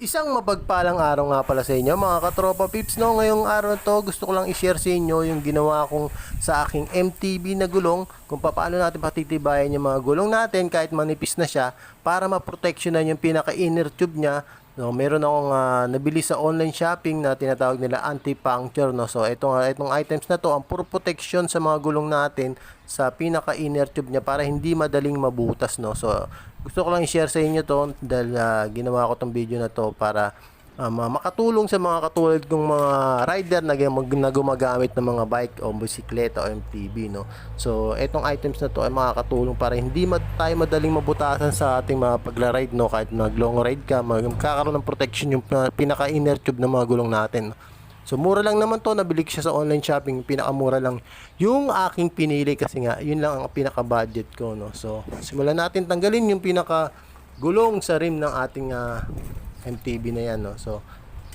Isang mapagpalang araw nga pala sa inyo mga katropa pips no? Ngayong araw to gusto ko lang i-share sa inyo yung ginawa kong sa aking MTB na gulong kung paano natin patitibayan yung mga gulong natin kahit manipis na siya para maproteksyonan yung pinaka inner tube niya no meron akong ah, nabili sa online shopping na tinatawag nila anti-puncture no? So ito nga itong items na to ang puro protection sa mga gulong natin sa pinaka inner tube niya para hindi madaling mabutas no? So gusto ko lang i-share sa inyo to dahil ah, ginawa ko tong video na to para um, ah, makatulong sa mga katulad kong mga rider na, na gumagamit ng mga bike o bisikleta o MTB no. So etong items na to ay makakatulong para hindi mad- tayo madaling mabutasan sa ating mga pagla-ride no kahit nag long ride ka magkakaroon ng protection yung uh, pinaka inner tube ng mga gulong natin. So mura lang naman to, nabili ko siya sa online shopping, pinakamura lang yung aking pinili kasi nga yun lang ang pinaka budget ko no. So simulan natin tanggalin yung pinaka gulong sa rim ng ating ah, MTB na yan no. So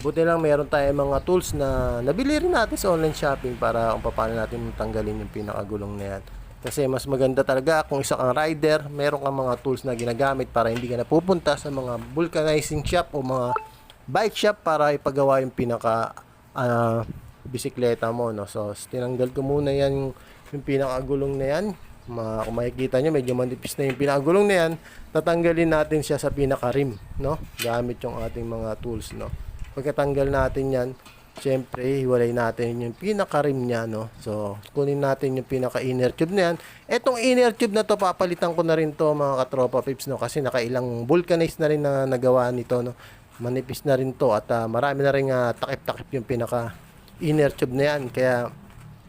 buti lang meron tayong mga tools na nabili rin natin sa online shopping para kung paano natin tanggalin yung pinaka gulong na yan. Kasi mas maganda talaga kung isa kang rider, meron kang mga tools na ginagamit para hindi ka napupunta sa mga vulcanizing shop o mga bike shop para ipagawa yung pinaka ah, bisikleta mo no. So tinanggal ko muna yan yung pinakagulong na yan. Ma, kung makikita nyo, medyo manipis na yung pinakagulong na yan. Tatanggalin natin siya sa pinaka-rim, no? Gamit yung ating mga tools, no? Pagkatanggal natin yan, syempre, hiwalay natin yung pinaka-rim niya, no? So, kunin natin yung pinaka-inner tube na yan. Etong inner tube na to, papalitan ko na rin to, mga katropa pips, no? Kasi nakailang vulcanize na rin na nagawa nito, no? Manipis na rin to at ah, marami na rin ah, takip-takip yung pinaka inner tube na yan. Kaya,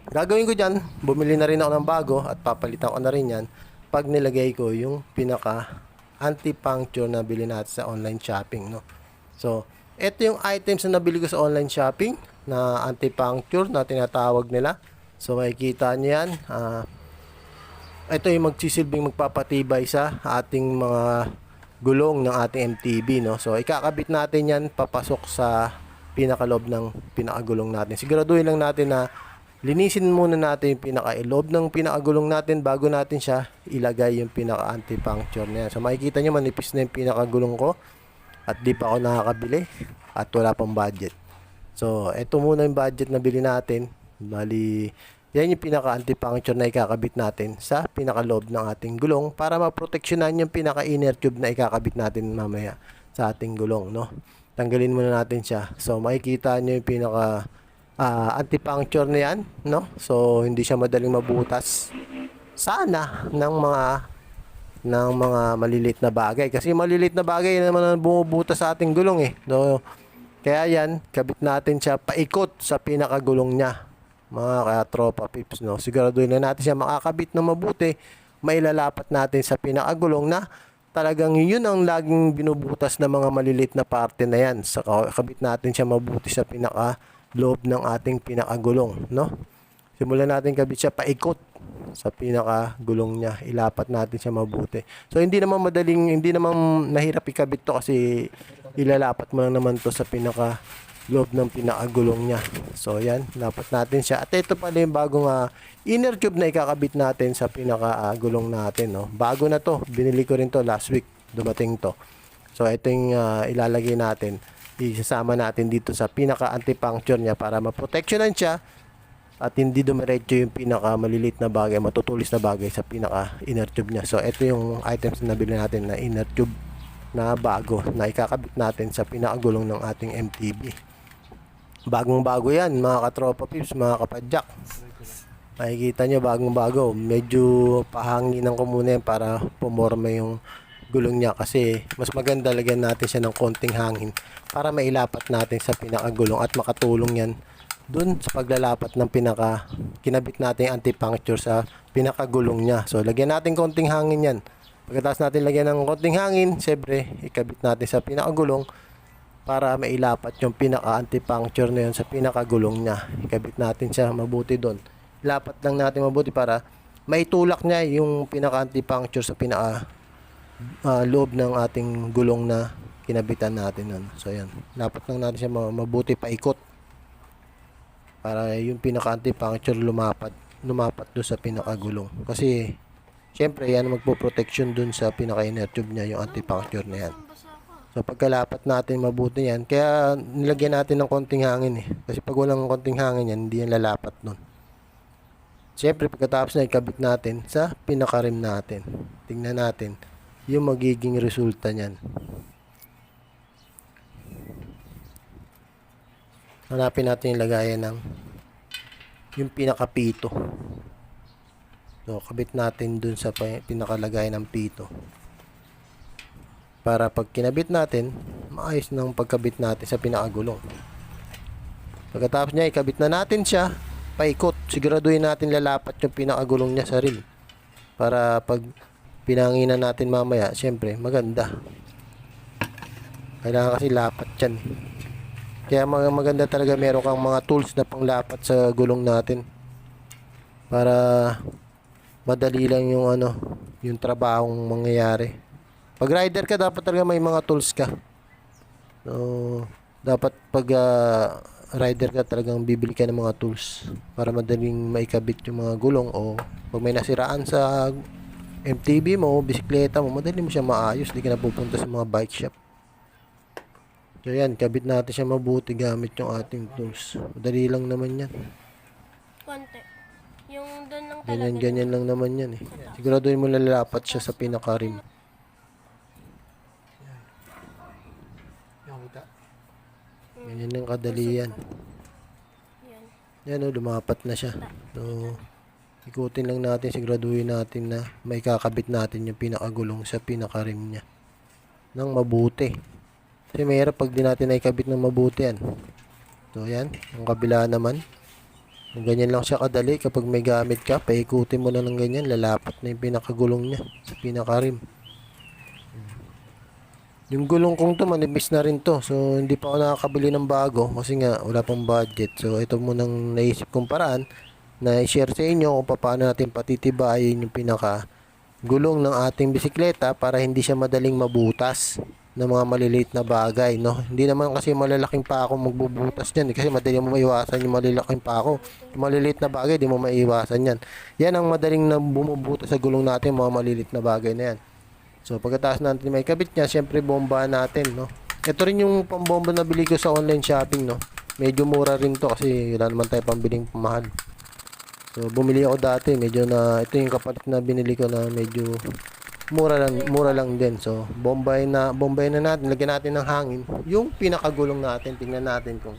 Gagawin ko dyan, bumili na rin ako ng bago at papalitan ko na rin yan pag nilagay ko yung pinaka anti-puncture na bili natin sa online shopping. No? So, ito yung items na nabili ko sa online shopping na anti-puncture na tinatawag nila. So, makikita nyo yan. Ah, ito yung magsisilbing magpapatibay sa ating mga gulong ng ating MTB. No? So, ikakabit natin yan papasok sa pinakalob ng pinakagulong natin. Siguraduhin lang natin na linisin muna natin yung pinaka-loob ng pinakagulong natin bago natin siya ilagay yung pinaka-anti-puncture na yan. So makikita nyo manipis na yung pinakagulong ko at di pa ako nakakabili at wala pang budget. So eto muna yung budget na bili natin. Bali, yan yung pinaka-anti-puncture na ikakabit natin sa pinaka-loob ng ating gulong para maproteksyonan yung pinaka-inner tube na ikakabit natin mamaya sa ating gulong, no? Tanggalin muna natin siya. So makikita nyo yung pinaka ah, anti-puncture na yan, no? So, hindi siya madaling mabutas. Sana ng mga ng mga maliliit na bagay kasi maliliit na bagay naman ang bumubutas sa ating gulong eh. No? Kaya yan, kabit natin siya paikot sa pinakagulong niya. Mga katropa pips, no? Siguraduhin na natin siya makakabit na mabuti. Mailalapat natin sa pinakagulong na talagang yun ang laging binubutas ng mga maliliit na parte na yan. Sa kabit natin siya mabuti sa pinaka loob ng ating pinakagulong, no? Simulan natin kabit siya paikot sa pinakagulong niya. Ilapat natin siya mabuti. So hindi naman madaling, hindi naman nahirap ikabit to kasi ilalapat mo lang naman to sa pinaka loob ng pinakagulong niya. So yan, lapat natin siya. At ito pala yung bagong ah, inner tube na ikakabit natin sa pinakagulong natin, no? Bago na to. Binili ko rin to last week. Dumating to. So ito yung ah, ilalagay natin isasama natin dito sa pinaka anti-puncture niya para maproteksyonan siya at hindi dumiretso yung pinaka maliliit na bagay, matutulis na bagay sa pinaka inner tube niya. So ito yung items na nabili natin na inner tube na bago na ikakabit natin sa pinakagulong ng ating MTB. Bagong bago yan mga katropa pips, mga kapadyak. Makikita nyo bagong bago. Medyo pahanginan ko muna yan para pumorma yung gulong niya kasi mas maganda lagyan natin siya ng konting hangin para mailapat natin sa pinakagulong at makatulong yan dun sa paglalapat ng pinaka kinabit natin yung anti-puncture sa pinakagulong niya. So lagyan natin konting hangin yan. Pagkatapos natin lagyan ng konting hangin, syempre ikabit natin sa pinakagulong para mailapat yung pinaka anti-puncture na yun sa pinakagulong niya. Ikabit natin siya mabuti doon. Ilapat lang natin mabuti para maitulak niya yung pinaka anti-puncture sa pinaka ah, loob ng ating gulong na kinabitan natin nun. So yan, dapat lang natin siya ma- mabuti paikot para yung pinaka anti-puncture lumapat lumapat doon sa pinakagulong. Kasi syempre yan magpo-protection doon sa pinaka inner tube niya yung anti-puncture na yan. So pagkalapat natin mabuti yan. Kaya nilagyan natin ng konting hangin eh. Kasi pag walang konting hangin yan, hindi yan lalapat nun. Siyempre pagkatapos na ikabit natin sa pinakarim natin. Tingnan natin yung magiging resulta niyan. Hanapin natin yung lagayan ng yung pinakapito. So, kabit natin dun sa pinakalagayan ng pito. Para pag kinabit natin, maayos ng pagkabit natin sa pinakagulong. Pagkatapos niya, ikabit na natin siya, paikot. Siguraduhin natin lalapat yung pinakagulong niya sa rim. Para pag pinanginan natin mamaya, syempre, maganda. Kailangan kasi lapat yan. Kaya mga maganda talaga meron kang mga tools na panglapat sa gulong natin. Para madali lang yung ano, yung trabahong mangyayari. Pag rider ka, dapat talaga may mga tools ka. So, dapat pag ah, rider ka talagang bibili ka ng mga tools para madaling maikabit yung mga gulong o pag may nasiraan sa MTB mo, bisikleta mo, madali mo siya maayos. Di ka na pupunta sa mga bike shop. So yan, kabit natin siya mabuti gamit yung ating tools. Madali lang naman yan. Konti. Yung doon lang talaga. Ganyan, ganyan lang naman yan eh. Siguraduhin mo lalapat siya sa pinaka-rim. Ganyan lang kadali yan. Yan. Yan o, lumapat na siya. So, ikutin lang natin, siguraduhin natin na may kakabit natin yung pinakagulong sa pinaka-rim niya. Nang mabuti. Kasi mahirap pag di natin naikabit ng mabuti yan. So, yan. Ang kabila naman. Kung ganyan lang siya kadali, kapag may gamit ka, paikutin mo lang ng ganyan, lalapat na yung pinakagulong niya sa pinaka-rim. Yung gulong kong to, manipis na rin to. So, hindi pa ako nakakabili ng bago kasi nga wala pang budget. So, ito munang naisip kong paraan na i-share sa inyo kung paano natin patitibayin yung pinaka gulong ng ating bisikleta para hindi siya madaling mabutas ng mga maliliit na bagay, no? Hindi naman kasi malalaking pa ako magbubutas niyan eh, kasi madali mo maiwasan yung malalaking pa ako. Yung maliliit na bagay, di mo maiwasan yan. Yan ang madaling na bumubutas sa gulong natin, mga maliliit na bagay na yan. So pagkatapos natin may kabit niya, syempre bomba natin, no. Ito rin yung pambomba na bili ko sa online shopping, no. Medyo mura rin to kasi wala naman tayo pambiling mahal. So bumili ako dati, medyo na ito yung kapalit na binili ko na medyo mura lang mura lang din. So bombay na bombay na natin, lagyan natin ng hangin. Yung pinakagulong natin, tingnan natin kung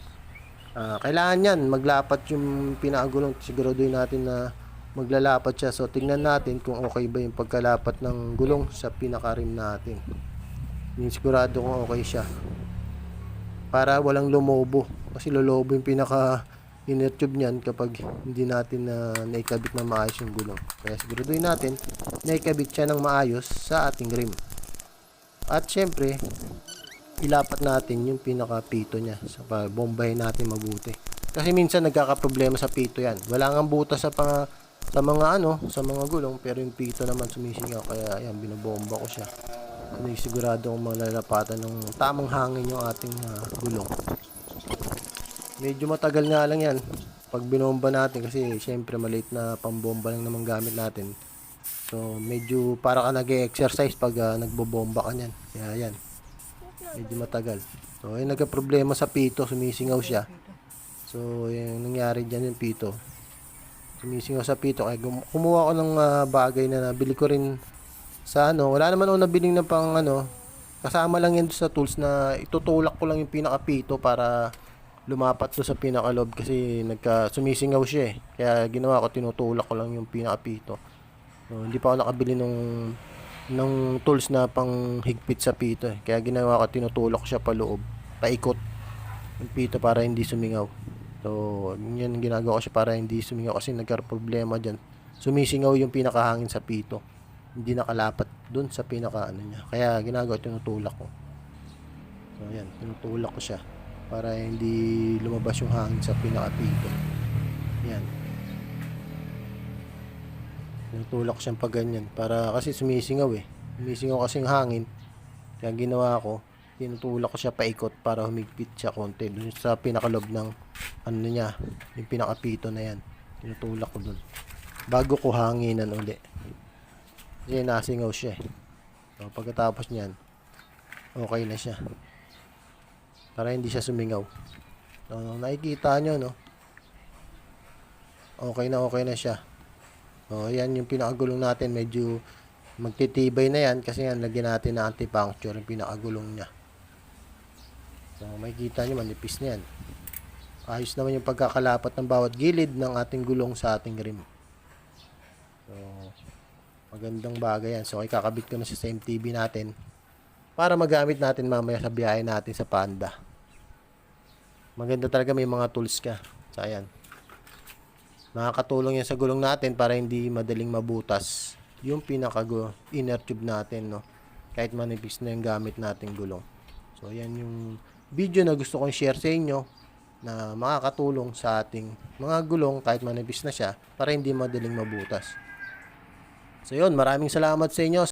ah, kailangan yan maglapat yung pinakagulong. Siguraduhin natin na maglalapat siya. So, tingnan natin kung okay ba yung pagkalapat ng gulong sa pinaka-rim natin. Yung sigurado kung okay siya. Para walang lumobo. Kasi lolobo yung pinaka inner tube niyan kapag hindi natin na naikabit na maayos yung gulong. Kaya siguraduhin natin naikabit siya ng maayos sa ating rim. At syempre, ilapat natin yung pinaka-pito niya. So, bombahin natin mabuti. Kasi minsan nagkakaproblema sa pito yan. Wala nga butas sa pang sa mga ano, sa mga gulong, pero yung pito naman sumisingaw. Kaya ayan, binobomba ko siya. Ano sigurado kong malalapatan ng tamang hangin yung ating ah, gulong. Medyo matagal nga lang yan. Pag binomba natin, kasi syempre maliit na pambomba lang naman gamit natin. So, medyo para ka nag-exercise pag ah, nagbobomba ka niyan. Kaya yan. Medyo matagal. So, ayun nagka-problema sa pito, sumisingaw siya. So, yung nangyari dyan yung pito. Sumisingaw sa pito. Kaya kumuha ko ng ah, bagay na nabili ko rin sa ano. Wala naman ako nabiling na pang ano. Kasama lang yan sa tools na itutulak ko lang yung pinaka-pito para lumapat to sa pinaka-lob kasi nagka sumisingaw siya eh. Kaya ginawa ko, tinutulak ko lang yung pinaka-pito. So, hindi pa ako nakabili ng ng tools na pang higpit sa pito eh. Kaya ginawa ko, tinutulak siya pa loob. Paikot yung pito para hindi sumingaw. So, yun ginagawa ko siya para hindi sumingaw kasi nagkaroon problema dyan. Sumisingaw yung pinakahangin sa pito. Hindi nakalapat dun sa pinaka ano niya. Kaya ginagawa, tinutulak ko. So, yan, tinutulak ko siya para hindi lumabas yung hangin sa pinaka pito. Yan. Ko siyang pag ganyan para kasi sumisingaw eh. Sumisingaw kasi yung hangin. Kaya ginawa ko, tinutulak ko siya paikot para humigpit siya konti dun sa pinakalob ng ano niya, yung pinakapito na yan. Tinutulak ko dun. Bago ko hanginan uli. Kasi nasingaw siya eh. So, pagkatapos niyan, okay na siya. Para hindi siya sumingaw. So, nakikita nyo, no? Okay na okay na siya. O, yan yung pinakagulong natin. Medyo magtitibay na yan kasi yan, lagyan natin na anti-puncture yung pinakagulong niya. So, makikita nyo, manipis na yan. Ayos naman yung pagkakalapat ng bawat gilid ng ating gulong sa ating rim. So, magandang bagay yan. So, ikakabit ko na siya sa MTB natin para magamit natin mamaya sa biyahe natin sa Panda. Maganda talaga may mga tools ka. So, ayan. Nakakatulong yan sa gulong natin para hindi madaling mabutas yung pinaka inner tube natin, no? Kahit manipis na yung gamit nating gulong. So, yan yung video na gusto kong share sa inyo na makakatulong sa ating mga gulong kahit manipis na siya para hindi madaling mabutas. So, yun. Maraming salamat sa inyo